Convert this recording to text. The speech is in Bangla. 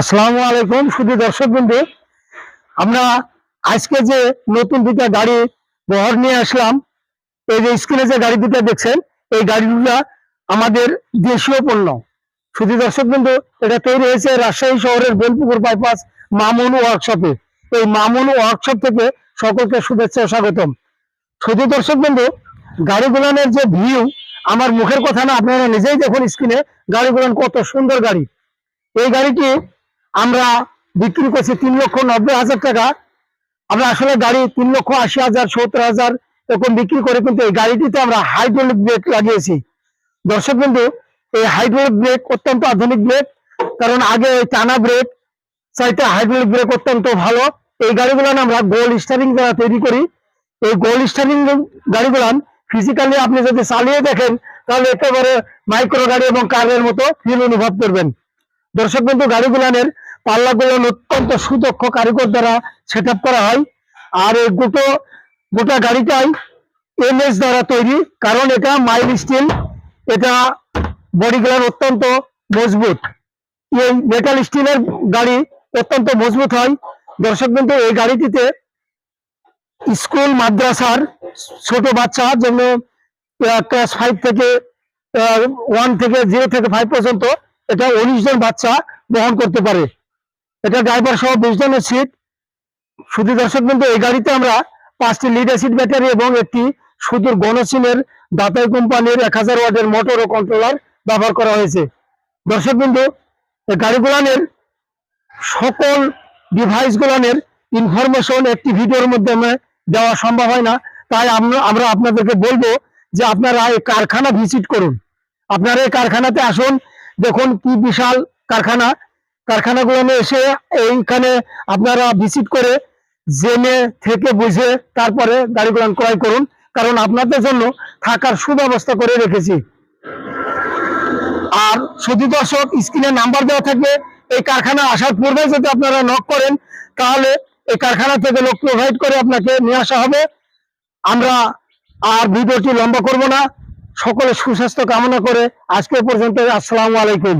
আসসালামু আলাইকুম শুধু দর্শক বিন্দু আমরা আজকে যে নতুন দুটা গাড়ি বহর নিয়ে আসলাম, এই যে স্ক্রিনে যে গাড়ি দুটা দেখছেন, এই গাড়ি দুটা আমাদের দেশীয় পণ্য। শুধু দর্শক বিন্দু এটা তৈরি হয়েছে রাজশাহী শহরের বেলপুকুর বাইপাস মামুন ওয়ার্কশপে এই মামুন ওয়ার্কশপ থেকে সকলকে শুভেচ্ছা স্বাগতম। শুধু দর্শক বিন্দু গাড়িগুলানের যে ভিউ আমার মুখের কথা না, আপনারা নিজেই দেখুন স্ক্রিনে গাড়িগুলান কত সুন্দর গাড়ি। এই গাড়িটি আমরা বিক্রি করছি তিন লক্ষ নব্বই হাজার টাকা। আমরা আসলে গাড়ি তিন লক্ষ আশি হাজার, সত্তর হাজার এরকম বিক্রি করে কিন্তু এই গাড়িটিতে আমরা হাইড্রোলিক ব্রেক লাগিয়েছি। দর্শক কিন্তু এই হাইড্রোলিক ব্রেক অত্যন্ত আধুনিক ব্রেক কারণ আগে টানা ব্রেক চাইতে হাইড্রোলিক ব্রেক অত্যন্ত ভালো। এই গাড়িগুলো আমরা গোল স্টারিং দ্বারা তৈরি করি। এই গোল স্টারিং গাড়িগুলান ফিজিক্যালি আপনি যদি চালিয়ে দেখেন, তাহলে একেবারে মাইক্রো গাড়ি এবং কারের মতো ফিল অনুভব করবেন। দর্শক বন্ধু, গাড়িগুলানের পাল্লাগুলো অত্যন্ত সুদক্ষ কারিগর দ্বারা সেট করা হয়। আর এই গোটো, গোটা গাড়িটাই এমএস দ্বারা তৈরি। কারণ এটা মাইল স্টিল এটা বডিগুলার অত্যন্ত মজবুত। এই মেটাল স্টিলের গাড়ি অত্যন্ত মজবুত হয়। দর্শক বন্ধু, এই গাড়িটিতে স্কুল, মাদ্রাসার ছোট বাচ্চা যেমন ক্লাস ফাইভ থেকে ওয়ান থেকে জিরো থেকে ফাইভ পর্যন্ত এটা উনিশ জন বাচ্চা বহন করতে পারে। এটা ড্রাইভার সহ বিশ জনের সিট শুধু দর্শক বিন্দু এই গাড়িতে আমরা পাঁচটি লিড অ্যাসিড ব্যাটারি এবং একটি সুদূর গণসিনের দাতাই কোম্পানির এক হাজার ওয়াটের মোটর ও কন্ট্রোলার ব্যবহার করা হয়েছে। দর্শক বিন্দু গাড়িগুলানের সকল ডিভাইস গুলানের ইনফরমেশন একটি ভিডিওর মাধ্যমে দেওয়া সম্ভব হয় না। তাই আমরা আপনাদেরকে বলব যে আপনারা এই কারখানা ভিজিট করুন। আপনারা এই কারখানাতে আসুন, দেখুন কি বিশাল কারখানা কারখানাগুলো এসে এইখানে আপনারা ভিজিট করে জেনে থেকে বুঝে তারপরে গাড়িগুলো ক্রয় করুন। কারণ আপনাদের জন্য থাকার সুব্যবস্থা করে রেখেছি। আর শুধু দর্শক স্ক্রিনে নাম্বার দেওয়া থাকবে। এই কারখানা আসার পূর্বে যদি আপনারা নক করেন, তাহলে এই কারখানা থেকে লোক প্রোভাইড করে আপনাকে নিয়ে আসা হবে। আমরা আর ভিডিওটি লম্বা করব না। সকলে সুস্বাস্থ্য কামনা করে আজকে পর্যন্ত আসসালামু আলাইকুম।